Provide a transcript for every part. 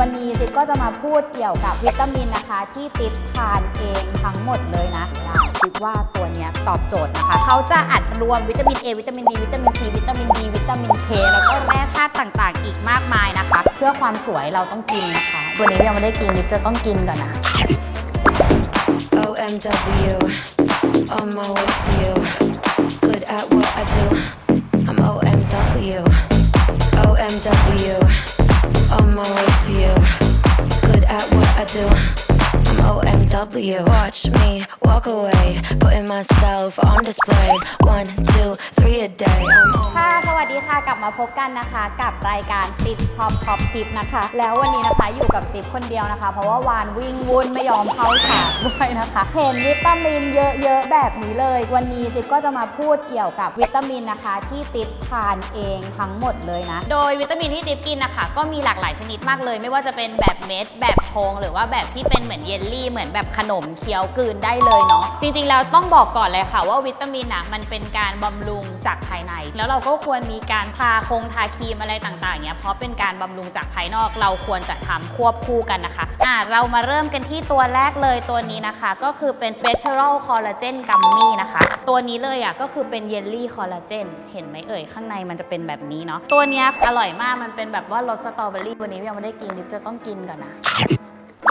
วันนี้ติ๊บก็จะมาพูดเกี่ยวกับวิตามินนะคะ ที่ติ๊บทานเองทั้งหมดเลยนะติ๊บว่าตัวนี้ตอบโจทย์นะคะ เขาจะอัดรวมวิตามิน A วิตามิน D วิตามิน C วิตามิน D วิตามิน K แล้วก็แร่ธาตุต่างๆ อีกมากมายนะคะ เพื่อความสวยเราต้องกินนะคะ วันนี้ยังไม่ได้กินติ๊บจะต้องกินก่อนนะ OMW, on my way to you. Good at what I do. I'm OMW, OMW, OMW. Watch me walk away, putting myself on display. One, two, three a day. I'm on. ค่ะ สวัสดีค่ะ กลับมาพบกันนะคะ กับรายการติดช็อปท็อปทิปนะคะ แล้ววันนี้นะคะอยู่กับติ๊บคนเดียวนะคะ เพราะว่าวานวิ่งวุ่นไม่ยอมเข้าฉากด้วยนะคะเห็นวิตามินเยอะๆแบบนี้เลย วันนี้ติ๊บก็จะมาพูดเกี่ยวกับวิตามินนะคะ ที่ติ๊บทานเองทั้งหมดเลยนะ โดยวิตามินที่ติ๊บกินนะคะก็มีหลากหลายชนิดมากเลย ไม่ว่าจะเป็นแบบเม็ดแบบชงหรือว่าแบบที่เป็นเหมือนเยลลี่เหมือนแบบขนมเคี้ยวกลืนได้เลยเนาะจริงๆแล้วต้องบอกก่อนเลยค่ะว่าวิตามินอะมันเป็นการบำรุงจากภายใน แล้วเราก็ควรมีการทาคงทาครีมอะไรต่างๆเนี่ยเพราะเป็นการบำรุงจากภายนอกเราควรจะทำควบคู่กันนะคะอะเรามาเริ่มกันที่ตัวแรกเลยตัวนี้นะคะ ก็คือเป็น b e t e r a l Collagen Gummy นะคะ ตัวนี้เลยอะก็คือเป็นเยลลี่คอลลาเจนเห็นไหมเอ่ยข้างในมันจะเป็นแบบนี้เนาะตัวเนี้ยอร่อยมากมันเป็นแบบว่ารสสตรอเบอรี่วันนี้ยังไม่ได้กินดิบจะต้องกินก่อนนะ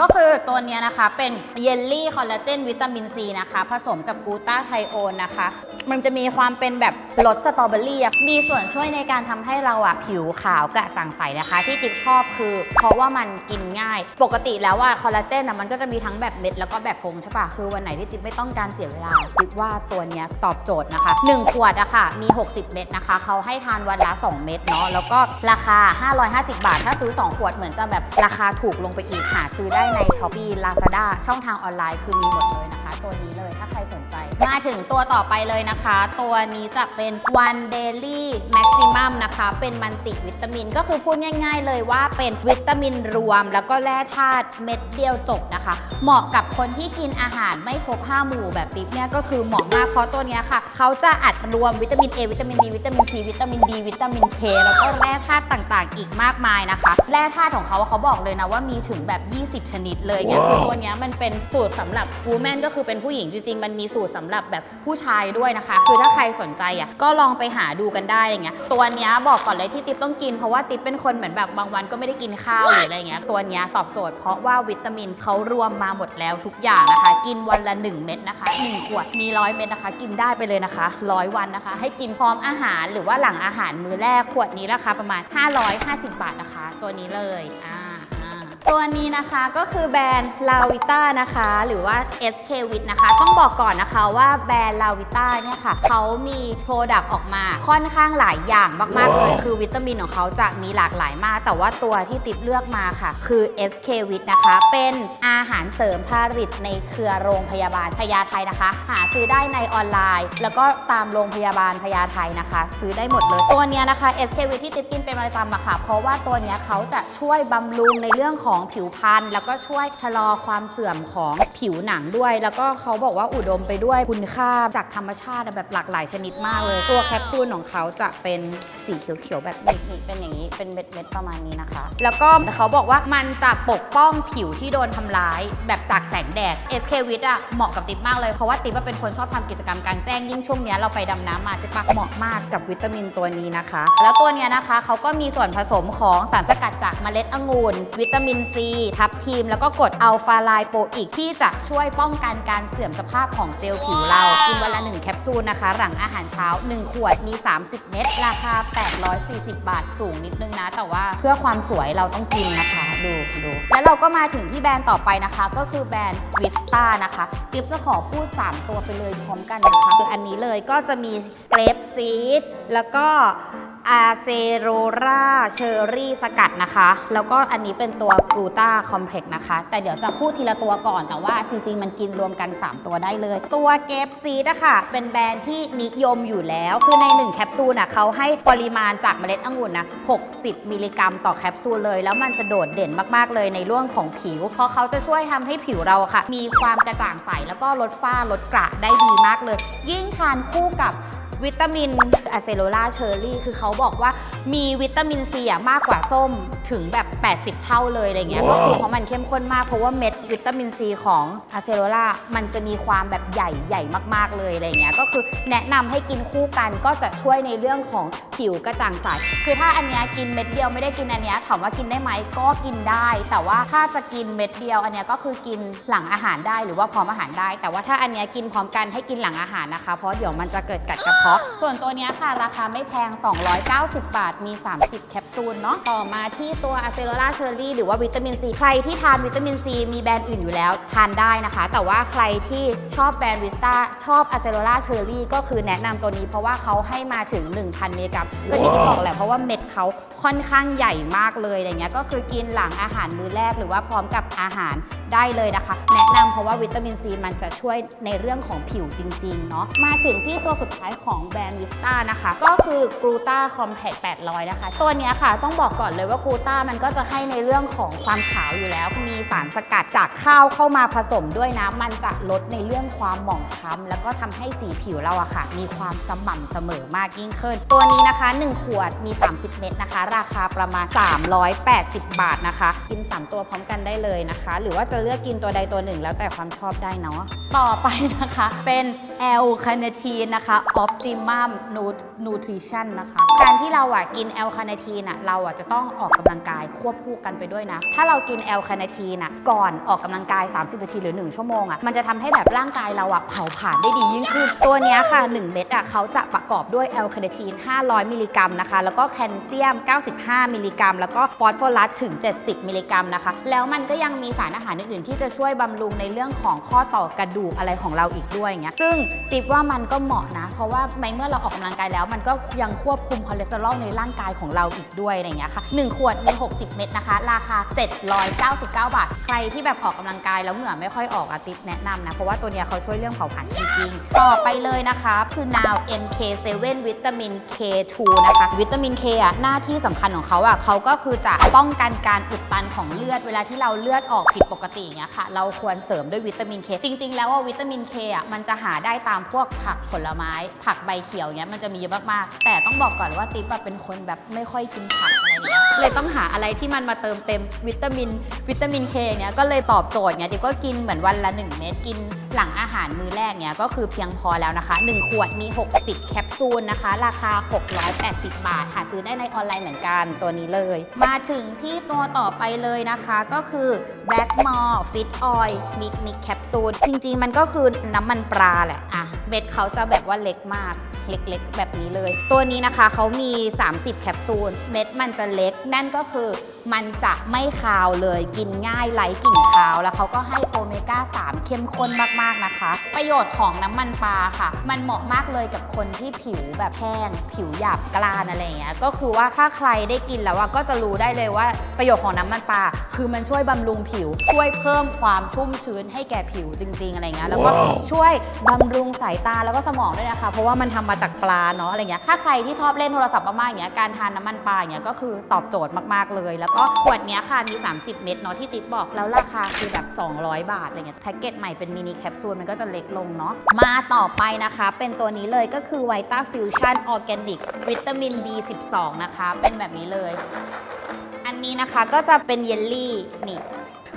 ก็คือตัวนี้นะคะเป็นเยลลี่คอลลาเจนวิตามินซีนะคะ ผสมกับกูต้าไทโอนนะคะ มันจะมีความเป็นแบบรสสตรอเบอรี่มีส่วนช่วยในการทำให้เราอะผิวขาวกระจ่างใสนะคะ ที่ติ๊บชอบคือ เพราะว่ามันกินง่าย ปกติแล้วว่าคอลลาเจนอะมันก็จะมีทั้งแบบเม็ดแล้วก็แบบผงใช่ปะคือวันไหนที่ติ๊บไม่ต้องการเสียเวลาติ๊บว่าตัวนี้ตอบโจทย์นะคะ 1 ขวดอะค่ะมี 60 เม็ดนะคะเขาให้ทานวันละ 2 เม็ดเนาะแล้วก็ราคา 550 บาท ถ้าซื้อ 2 ขวดเหมือนจะแบบราคาถูกลงไปอีกหาซื้อได้ใน s h อ p e e Lazada ช่องทางออนไลน์คือมีหมดเลยนะคะ ตัวนี้เลยถ้าใครสนใจ มาถึงตัวต่อไปเลยนะคะ ตัวนี้จะเป็น One Daily Maximum นะคะ เป็นมันติวิตามิน ก็คือพูดง่าย ๆ เลยว่าเป็นวิตามินรวม แล้วก็แร่ธาตุเม็ดเดียวจบนะคะ เหมาะกับคนที่กินอาหารไม่ครบ 5 หมู่แบบติ๊บเนี่ยก็คือเหมาะมากเพราะตัวเนี้ยค่ะ เขาจะอัดรวมวิตามิน A วิตามิน D วิตามิน C วิตามิน D วิตามิน K แล้วก็แร่ธาตุต่างๆ อีกมากมายนะคะ แร่ธาตุของเขาเขาบอกเลยนะว่ามีถึงแบบ 20 ชนิดเลยเนี่ยคือตัวเนี้ยมันเป็นสูตรสำหรับ woman ก็คือเป็นผู้หญิงจริงๆมันมีสูตรสำหรับแบบผู้ชายด้วยนะคะ คือถ้าใครสนใจอะก็ลองไปหาดูกันได้อย่างเงี้ยตัวเนี้ยบอกก่อนเลยที่ติ๊บต้องกินเพราะว่าติ๊บเป็นคนเหมือนแบบบางวันก็ไม่ได้กินข้าวหรืออะไรเงี้ยตัวเนี้ยตอบโจทย์เพราะว่าวิตามินเขารวมมาหมดแล้วทุกอย่างนะคะ กินวันละ 1 เม็ดนะคะ1ขวดมีร้อยเม็ดนะคะ กินได้ไปเลยนะคะร้อยวันนะคะ ให้กินพร้อมอาหารหรือว่าหลังอาหารมื้อแรกขวดนี้ราคาประมาณ 550 บาทนะคะ ตัวนี้เลยอ่า ตัวนี้นะคะก็คือแบรนด์ลาวิต้านะคะ หรือว่า SK w i t นะคะ ต้องบอกก่อนนะคะว่าแบรนด์ลาวิต้าเนี่ยค่ะเขามีโปรดักต์ออกมาค่อนข้างหลายอย่างมาก ๆ เลย คือวิตามินของเขาจะมีหลากหลายมาก แต่ว่าตัวที่ติดเลือกมาค่ะ คือ SK w i t นะคะ เป็นอาหารเสริมผลิตในเครือโรงพยาบาลพญาไทนะคะ หาซื้อได้ในออนไลน์ แล้วก็ตามโรงพยาบาลพญาไทนะคะ ซื้อได้หมดเลย ตัวเนี้ยนะคะ SK w i t ที่ติดกินเป็นประจำอะค่ะ เพราะว่าตัวเนี้ยเขาจะช่วยบำรุงในเรื่องของของผิวพรรณแล้วก็ช่วยชะลอความเสื่อมของผิวหนังด้วย แล้วก็เขาบอกว่าอุดมไปด้วยคุณค่าจากธรรมชาติแบบหลากหลายชนิดมากเลย ตัวแคปซูลของเขาจะเป็นสีเขียวๆแบบนี้เป็นอย่างนี้เป็นเม็ดๆประมาณนี้นะคะ แล้วก็เขาบอกว่ามันจะปกป้องผิวที่โดนทำร้าย แบบจากแสงแดด SK w i t อะเหมาะกับติ๊บมากเลย เพราะว่าติ๊บเป็นคนชอบทำกิจกรรมกลางแจ้งยิ่งช่วงนี้เราไปดำน้ำมาใช่ปะเหมาะมากกับวิตามินตัวนี้นะคะ แล้วตัวเนี้ยนะคะเขาก็มีส่วนผสมของสารสกัดจากเมล็ดองุ่นวิตามินซีทับทิมแล้วก็กรดอัลฟาไลโปอิกที่จะช่วยป้องกันการเสื่อมสภาพของเซลล์ผิวเรา กินวันละ 1 แคปซูลนะคะ หลังอาหารเช้า 1 ขวดมี 30 เม็ดราคา 840 บาทสูงนิดนึงนะ แต่ว่าเพื่อความสวยเราต้องกินนะคะ ดูดูแล้วเราก็มาถึงที่แบรนด์ต่อไปนะคะ ก็คือแบรนด์วิสต้านะคะติ๊บจะขอพูด 3 ตัวไปเลยพร้อมกันนะคะคืออันนี้เลยก็จะมีเกรปซีดแล้วก็ อาเซโรราเชอร์รี่สกัดนะคะ แล้วก็อันนี้เป็นตัวกลูตาคอมเพล็กซ์นะคะ แต่เดี๋ยวจะพูดทีละตัวก่อนแต่ว่าจริงๆ มันกินรวมกัน 3 ตัวได้เลย ตัวเกฟซีดะค่ะเป็นแบรนด์ที่นิยมอยู่แล้ว คือใน 1 แคปซูลน่ะเขาให้ปริมาณจากเมล็ดองุ่นนะ60 มิลลิกรัมต่อแคปซูลเลย แล้วมันจะโดดเด่นมากๆเลยในเรื่องของผิว เพราะเขาจะช่วยทำให้ผิวเราะค่ะ มีความกระจ่างใสแล้วก็ลดฝ้าลดกระได้ดีมากเลย ยิ่งทานคู่กับ วิตามินอะเซโลลาเชอร์รี่ คือเขาบอกว่ามีวิตามินซีอะมากกว่าส้มถึงแบบ 80 เท่าเลยอะไรเงี้ย ก็คือเพราะมันเข้มข้นมากเพราะว่าเม็ดวิตามินซีของอะเซโรล่ามันจะมีความแบบใหญ่ใหญ่มากๆเลยอะไรเงี้ย ก็คือแนะนำให้กินคู่กันก็จะช่วยในเรื่องของผิวกระจ่างใส คือถ้าอันเนี้ยกินเม็ดเดียวไม่ได้กินอันเนี้ยถามว่ากินได้ไหมก็กินได้ แต่ว่าถ้าจะกินเม็ดเดียว อันเนี้ยก็คือกินหลังอาหารได้หรือว่าพร้อมอาหารได้ แต่ว่าถ้าอันเนี้ยกินพร้อมกันให้กินหลังอาหารนะคะ เพราะเดี๋ยวมันจะเกิดกัดกระเพาะ ส่วนตัวเนี้ยค่ะราคาไม่แพง 290 บาทมี 30 แคปซูลเนาะต่อมาที่ตัวอะเซโรล่าเชอร์รี่หรือว่าวิตามินซีใครที่ทานวิตามินซีมีแบรนด์อื่นอยู่แล้วทานได้นะคะ แต่ว่าใครที่ชอบแบรนด์วิสตาชอบอะเซโรล่าเชอร์รี่ก็คือแนะนำตัวนี้เพราะว่าเขาให้มาถึง 1,000มิลลิกรัมก็ที่ที่บอกแหละเพราะว่าเม็ดเขา ค่อนข้างใหญ่มากเลยอะไรเงี้ยก็คือกินหลังอาหารมื้อแรกหรือว่าพร้อมกับอาหารได้เลยนะคะ แนะนำเพราะว่าวิตามินซีมันจะช่วยในเรื่องของผิวจริงๆเนาะมาถึงที่ตัวสุดท้ายของแบรนด์วิสตานะคะ ก็คือกรูตาคอมแพค800 นะคะ ตัวนี้ค่ะต้องบอกก่อนเลยว่ากรูตามันก็จะให้ในเรื่องของความขาวอยู่แล้ว มีสารสกัดจากข้าวเข้ามาผสมด้วยนะ มันจะลดในเรื่องความหมองคล้ำแล้วก็ทำให้สีผิวเราอะค่ะ มีความสม่ำเสมอมากยิ่งขึ้น ตัวนี้นะคะ 1 ขวดมี 30 เม็ดนะคะราคาประมาณ 380 บาทนะคะ กิน 3 ตัวพร้อมกันได้เลยนะคะ หรือว่าจะเลือกกินตัวใดตัวหนึ่งแล้วแต่ความชอบได้เนาะต่อไปนะคะเป็น L c a r n i t i n นะคะ Optimum Nut- Nutrition นะคะ ที่เราอะกิน L c a r n i t i n อะเราอะจะต้องออกกำลังกายควบคู่กันไปด้วยนะ ถ้าเรากิน L c a r n i t i n อะก่อนออกกำลังกาย 30 นาทีหรือ 1 ชั่วโมงอะมันจะทำให้แบบร่างกายเราอะเผาผลาญได้ดียิ่งขึ้น ตัวเนี้ยค่ะ 1 เม็ดอะเขาจะประกอบด้วย L c a r n i t i n 500 มิลลิกรัมนะคะ แล้วก็แคลเซียม 95 มิลลิกรัม แล้วก็ฟอสฟอรัสถึง 70 มิลลิกรัมนะคะ แล้วมันก็ยังมีสารอาหารอื่นๆ ที่จะช่วยบำรุงในเรื่องของข้อต่อกระดูกอะไรของเราอีกด้วยอย่างเงี้ยซึ่งติปว่ามันก็เหมาะนะ เพราะว่าในเมื่อเราออกกำลังกายแล้วมันก็ยังควบคุมคอเลสเตอรอลในร่างกายของเราอีกด้วยอะไรอย่างเงี้ยค่ะ1ขวดมี 60 เม็ดนะคะ ราคา 799 บาท ใครที่แบบออกกำลังกายแล้วเหงื่อไม่ค่อยออกอะติปแนะนำนะเพราะว่าตัวเนี้ยเขาช่วยเรื่องเผาผลาญจริงๆ ต่อไปเลยนะคะคือ Now MK7 วิตามิน K2 นะคะ วิตามิน K อะหน้าที่สำคัญของเขาอะเขาก็คือจะป้องกันการอุดตันของเลือดเวลาที่เราเลือดออกผิดปกติอย่างเงี้ยค่ะ เราควรเสริมด้วยวิตามิน K จริง ๆ แล้วว่าวิตามิน K อะมันจะหาได้ตามพวกผักผลไม้ ผักใบเขียวเงี้ยมันจะมีเยอะมากๆแต่ต้องบอกก่อนว่าติ๊บอะเป็นคนแบบไม่ค่อยกินผักอะไรเงี้ยเลยต้องหาอะไรที่มันมาเติมเต็มวิตามิน วิตามิน K เนี้ยก็เลยตอบโจทย์เนี้ยติ๊บก็กินเหมือนวันละ1เม็ดกินหลังอาหารมื้อแรกเนี้ยก็คือเพียงพอแล้วนะคะ 1 ขวดมี 60 แคปซูลนะคะ ราคา 680 บาท หาซื้อได้ในออนไลน์เหมือนกันตัวนี้เลย มาถึงที่ตัวต่อไปเลยนะคะก็คือ Blackmore Fit Oil Mix Mix แคปซูลจริง ๆ มันก็คือน้ำมันปลาแหละอะเม็ดเขาจะแบบว่าเล็กมากเล็กๆ แบบนี้เลย ตัวนี้นะคะเขามี 30 แคปซูล เม็ดมันจะเล็ก นั่นก็คือมันจะไม่คาวเลย กินง่ายไร้กลิ่นคาว แล้วเขาก็ให้โอเมก้า 3 เข้มข้นมากๆนะคะ ประโยชน์ของน้ำมันปลาค่ะ มันเหมาะมากเลยกับคนที่ผิวแบบแห้ง ผิวหยาบกร้านอะไรอย่างเงี้ย ก็คือว่าถ้าใครได้กินแล้วอะก็จะรู้ได้เลยว่าประโยชน์ของน้ำมันปลาคือมันช่วยบำรุงผิว ช่วยเพิ่มความชุ่มชื้นให้แก่ผิวจริง ๆ อะไรเงี้ย แล้วก็ช่วยบำรุงสายตาแล้วก็สมองด้วยนะคะ เพราะว่ามันทำมาจากปลาเนาะอะไรเงี้ยถ้าใครที่ชอบเล่นโทรศัพท์มากๆอย่างเงี้ยการทานน้ำมันปลาอย่างเงี้ยก็คือตอบโจทย์มากๆเลย แล้วก็ขวดเนี้ยค่ะมี 30 เม็ดเนาะที่ติ๊บบอกแล้วราคาคือแบบ 200 บาทอะไรเงี้ยแพ็กเกจใหม่เป็นมินิแคปซูลมันก็จะเล็กลงเนาะมาต่อไปนะคะ เป็นตัวนี้เลยก็คือไวต้าฟิวชั่นออร์แกนิกวิตามิน B12 นะคะ เป็นแบบนี้เลย อันนี้นะคะก็จะเป็นเยลลี่นี่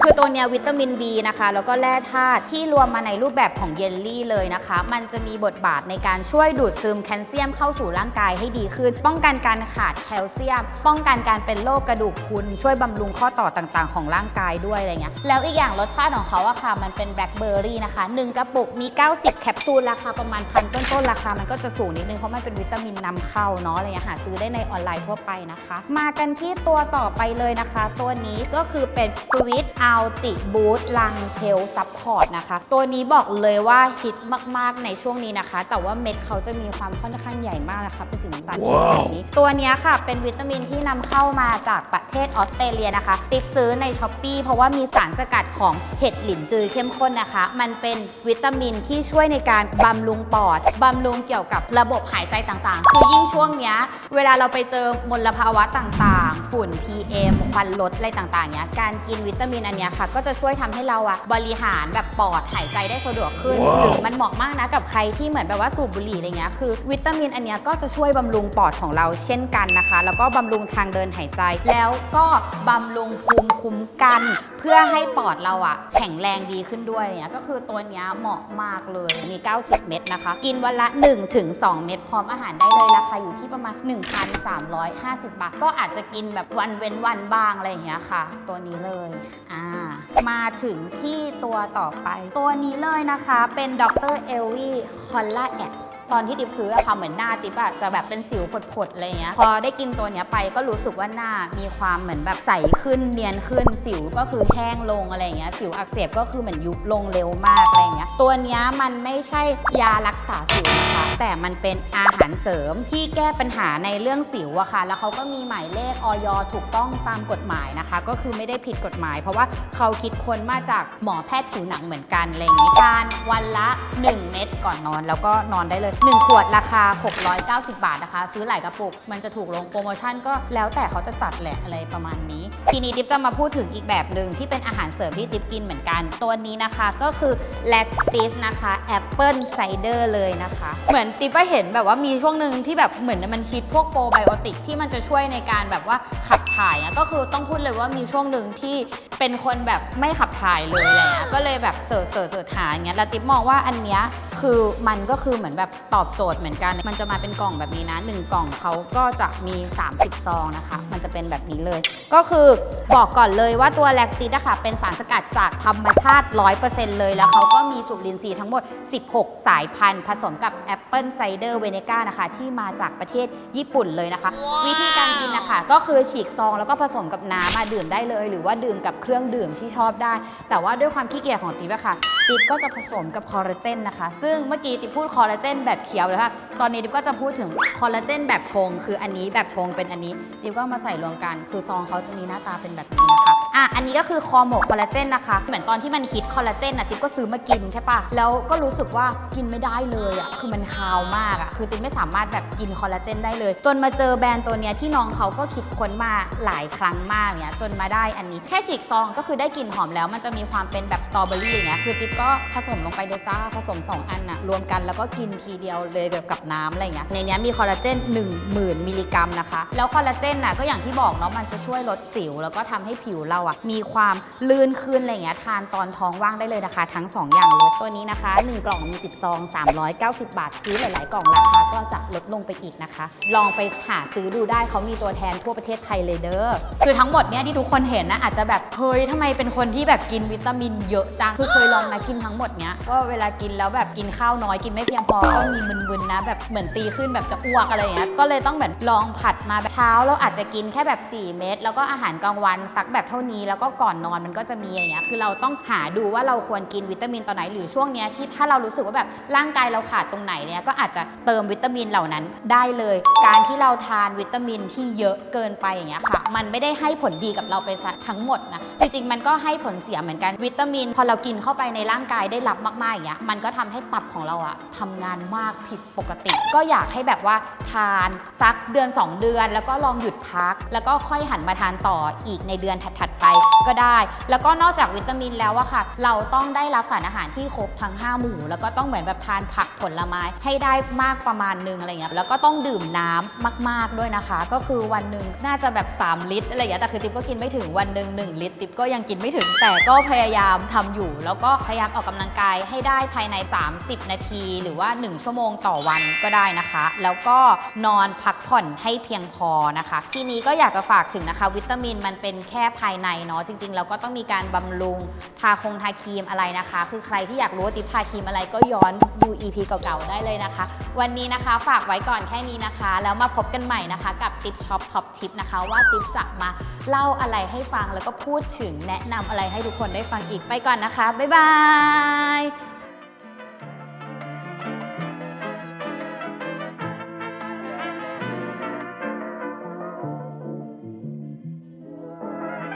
คือตัวเนี้ยวิตามิน B นะคะ แล้วก็แร่ธาตุที่รวมมาในรูปแบบของเยลลี่เลยนะคะ มันจะมีบทบาทในการช่วยดูดซึมแคลเซียมเข้าสู่ร่างกายให้ดีขึ้น ป้องกันการขาดแคลเซียม ป้องกันการเป็นโรคกระดูกพรุนช่วยบำรุงข้อต่อต่างๆ ของร่างกายด้วยอะไรเงี้ยแล้วอีกอย่างรสชาติของเขาอะค่ะมันเป็นแบล็คเบอร์รี่นะคะ1กระปุกมี 90 แคปซูลราคาประมาณพันต้นๆราคามันก็จะสูงนิดนึงเพราะมันเป็นวิตามินนำเข้าเนาะอะไรเงี้ยหาซื้อได้ในออนไลน์ทั่วไปนะคะ มากันที่ตัวต่อไปเลยนะคะ ตัวนี้ก็คือเป็น Sweet Alti Boost ลังเทลซัพพอร์ตนะคะ ตัวนี้บอกเลยว่าฮิตมากๆในช่วงนี้นะคะ แต่ว่าเม็ดเขาจะมีความค่อนข้างใหญ่มากนะคะเป็นสีน้ำตาลเข้มแบบนี้ ตัวเนี้ยค่ะเป็นวิตามินที่นำเข้ามาจากประเทศออสเตรเลียนะคะติดซื้อในช้อปปีเพราะว่ามีสารสกัดของเห็ดหลินจือเข้มข้นนะคะ มันเป็นวิตามินที่ช่วยในการบำรุงปอดบำรุงเกี่ยวกับระบบหายใจต่างๆ คือยิ่งช่วงเนี้ยเวลาเราไปเจอมลภาวะต่างๆ ฝุ่น PM ควันรถอะไรต่างๆเนี้ยการกินวิตามินอันนเนี้ยค่ะก็จะช่วยทำให้เราอะบริหารแบบปอดหายใจได้สะดวกขึ้นหรือมันเหมาะมากนะกับใครที่เหมือนแบบว่าสูบบุหรี่อะไรเงี้ยคือ วิตามินอันเนี้ยก็จะช่วยบำรุงปอดของเราเช่นกันนะคะ แล้วก็บำรุงทางเดินหายใจ แล้วก็บำรุงภูมิคุ้มกัน เพื่อให้ปอดเราอะแข็งแรงดีขึ้นด้วยเนี่ยก็คือตัวเนี้ยเหมาะมากเลยมี 90 เม็ดนะคะ กินวันละ1-2ถึง2เม็ดพร้อมอาหารได้เลยราคาอยู่ที่ประมาณ 1,350 บาท ก็อาจจะกินแบบวันเว้นวันบ้างอะไรอย่างเงี้ยค่ะ ตัวนี้เลยอ่ามาถึงที่ตัวต่อไป ตัวนี้เลยนะคะเป็นดรเอลวี่คอลลาแอด ตอนที่ติ๊บซื้ออะค่ะเหมือนหน้าติ๊บอะจะแบบเป็นสิวผดๆอะไรเงี้ยพอได้กินตัวเนี้ยไปก็รู้สึกว่าหน้ามีความเหมือนแบบใสขึ้นเนียนขึ้นสิวก็คือแห้งลงอะไรเงี้ยสิวอักเสบก็คือเหมือนยุบลงเร็วมากอะไรเงี้ยตัวเนี้ยมันไม่ใช่ยารักษาสิวนะคะแต่มันเป็นอาหารเสริมที่แก้ปัญหาในเรื่องสิวอะค่ะ แล้วเขาก็มีหมายเลขออยถูกต้องตามกฎหมายนะคะ ก็คือไม่ได้ผิดกฎหมาย เพราะว่าเขาคิดค้นมาจากหมอแพทย์ผิวหนังเหมือนกันอะไรอย่างนี้ทานวันละ 1 เม็ดก่อนนอน แล้วก็นอนได้เลย1 ขวดราคา 690 บาทนะคะ ซื้อหลายกระปุก มันจะถูกลงโปรโมชั่นก็แล้วแต่เขาจะจัดแหละอะไรประมาณนี้ ทีนี้ติ๊บจะมาพูดถึงอีกแบบหนึ่งที่เป็นอาหารเสริมที่ติ๊บกินเหมือนกัน ตัวนี้นะคะก็คือ Lactis นะคะแอปเปิลไซเดอร์เลยนะคะ เหมือนติ๊บก็เห็นแบบว่ามีช่วงหนึ่งที่แบบเหมือนมันฮิตพวกโปรไบโอติกที่มันจะช่วยในการแบบว่าขับ ถ่ายก็คือต้องพูดเลยว่ามีช่วงหนึ่งที่เป็นคนแบบไม่ขับถ่ายเลยอะไรเงี้ยก็เลยแบบเสิร์ชเสิร์ชเสิร์ชหาอย่างเงี้ยแล้วติ๊บมองว่าอันเนี้ยคือมันก็คือเหมือนแบบตอบโจทย์เหมือนกัน มันจะมาเป็นกล่องแบบนี้นะหนึ่งกล่องเขาก็จะมี 30 ซองนะคะ มันจะเป็นแบบนี้เลย ก็คือบอกก่อนเลยว่าตัวแลคติดอะค่ะเป็นสารสกัดจากธรรมชาติ 100%เลยแล้วเขาก็มีจุลินทรีย์ทั้งหมด 16 สายพันธุ์ ผสมกับแอปเปิลไซเดอร์เวเนก้านะคะ ที่มาจากประเทศญี่ปุ่นเลยนะคะ วิธีการกินนะคะก็คือฉีกซองแล้วก็ผสมกับน้ำมาดื่มได้เลย หรือว่าดื่มกับเครื่องดื่มที่ชอบได้ แต่ว่าด้วยความขี้เกียจของติ๊บอะค่ะติ๊บก็จะผสมกับคอลลาเจนนะคะ ซึ่งเมื่อกี้ติ๊บพูดคอลลาเจนแบบเคี้ยวเลยค่ะตอนนี้ติ๊บก็จะพูดถึงคอลลาเจนแบบชง คืออันนี้แบบชงเป็นอันนี้ติ๊บก็มาใส่รวมกัน คือซองเขาจะมีหน้าตาเป็นแบบนี้นะคะ อะอันนี้ก็คือคอหมกคอลลาเจนนะคะ เหมือนตอนที่มันคิดคอลลาเจนนะติ๊บก็ซื้อมากินใช่ปะแล้วก็รู้สึกว่ากินไม่ได้เลยอะคือมันคาวมากอะคือติ๊บไม่สามารถแบบกินคอลลาเจนได้เลย จนมาเจอแบรนด์ตัวเนี้ยที่น้องเขาก็คิดค้นมาหลายครั้งมากเนี่ยจนมาได้อันนี้แค่ฉีกซองก็คือได้กลิ่นหอมแล้ว มันจะมีความเป็นแบบสตรอเบอรี่อย่างเงี้ยคือติ๊บก็ผสมลงไปเลยจ้าผสม 2 อันน่ะรวมกันแล้วก็กินทีเดียวเลยแบบกับน้ำอะไรเงี้ยในนี้มีคอลลาเจน10,000มิลลิกรัมนะคะแล้วคอลลาเจนน่ะก็อย่างที่บอกเนาะมันจะช่วยลดสิว แล้วก็ทำให้ผิวเราอะมีความลื่นขึ้นอะไรเงี้ยทานตอนท้องว่างได้เลยนะคะ ทั้ง 2 อย่างเลยตัวนี้นะคะ 1 กล่องมี10ซอง390 บาทซื้อหลายๆ กล่องราคาก็จะลดลงไปอีกนะคะ ลองไปหาซื้อดูได้เขามีตัวแทนทั่วประเทศไทยเลยเด้อคือทั้งหมดเนี้ยที่ทุกคนเห็นนะอาจจะแบบเฮ้ยทำไมเป็นคนที่แบบกินวิตามินเยอะจังคือเคยลองนะกินทั้งหมดเนี้ยก็เวลากินแล้วแบบกินข้าวน้อยกินไม่เพียงพอก็มีมึนๆนะแบบเหมือนตีขึ้นแบบจะอ้วกอะไรอย่างเงี้ยก็เลยต้องแบบลองผัดมาแบบเช้าเราอาจจะกินแค่แบบ 4 เม็ดแล้วก็อาหารกลางวันสักแบบเท่านี้แล้วก็ก่อนนอนมันก็จะมีอย่างเงี้ยคือเราต้องหาดูว่าเราควรกินวิตามินตอนไหนหรือช่วงเนี้ยที่ถ้าเรารู้สึกว่าแบบร่างกายเราขาดตรงไหนเนี่ยก็อาจจะเติมวิตามินเหล่านั้นได้เลย การที่เราทานวิตามินที่เยอะเกินไปอย่างเงี้ยค่ะ มันไม่ได้ให้ผลดีกับเราไปซะทั้งหมดนะจริงๆมันก็ให้ผลเสียเหมือนกันวิตามิน พอเรากินเข้าไปในร่างกายได้รับมากๆอย่างเงี้ยมันก็ทำให้ตับของเราอะทำงานมากผิดปกติ ก็อยากให้แบบว่าทานสักเดือน 2 เดือน แล้วก็ลองหยุดพัก แล้วก็ค่อยหันมาทานต่ออีกในเดือนถัดๆไปก็ได้ แล้วก็นอกจากวิตามินแล้วอะค่ะ เราต้องได้รับสารอาหารที่ครบทั้ง 5 หมู่ แล้วก็ต้องเหมือนแบบทานผักผลไม้ให้ได้มากประมาณนึงอะไรเงี้ยแล้วก็ต้องดื่มน้ำมาก ๆด้วยนะคะ ก็คือวันหนึ่งน่าจะแบบ 3 ลิตรอะไรอย่างเงี้ยแต่คือติ๊บก็กินไม่ถึงวันหนึ่ง1ลิตรติ๊บก็ยังกินไม่ถึงแต่ก็พยายามทำอยู่ แล้วก็พยายามออกกำลังกายให้ได้ภายใน 30 นาที หรือว่า 1 ชั่วโมงต่อวันก็ได้นะคะ แล้วก็นอนพักผ่อนให้เพียงพอนะคะ ทีนี้ก็อยากจะฝากถึงนะคะ วิตามินมันเป็นแค่ภายในเนาะจริงๆเราก็ต้องมีการบำรุงทาคงทาครีมอะไรนะคะ คือใครที่อยากรู้ว่าติ๊บทาครีมอะไรก็ย้อนดู EP เก่าๆได้เลยนะคะ วันนี้นะคะฝากไว้ก่อนแค่นี้นะคะ แล้วมาพบกันใหม่นะคะ กับติ๊บช็อปท็อปทิปนะคะ ว่าติ๊บจะมาเล่าอะไรให้ฟังแล้วก็พูดถึงแนะนำอะไรให้ทุกคนได้ฟังอีกไปก่อนนะคะบ๊ายบาย